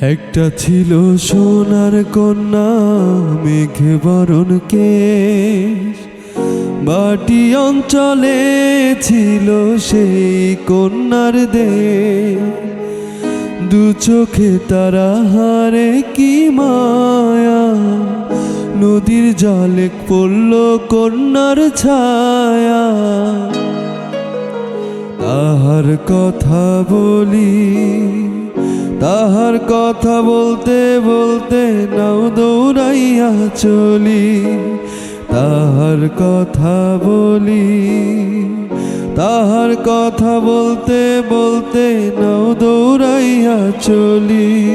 একটা ছিল সোনার কন্যা, মেঘে বরণ কেশ। বাটি অঞ্চলে ছিল সেই কন্যার দে দু চোখে তারা হারে কি মায়া। নদীর জলে পড়ল কন্যার ছায়া। কথা বলি, তাহার কথা বলতে বলতে নাও দৌড়াইয়া চলি। তাহার কথা বলি, তাহার কথা বলতে বলতে নাও দৌড়াইয়া চলি।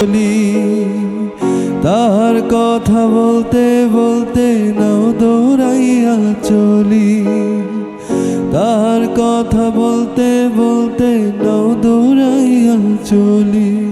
বলি তার কথা বলতে বলতে নাও দৌড়াইয়া চলি। তার কথা বলতে বলতে নাও দৌড়াইয়া চলি।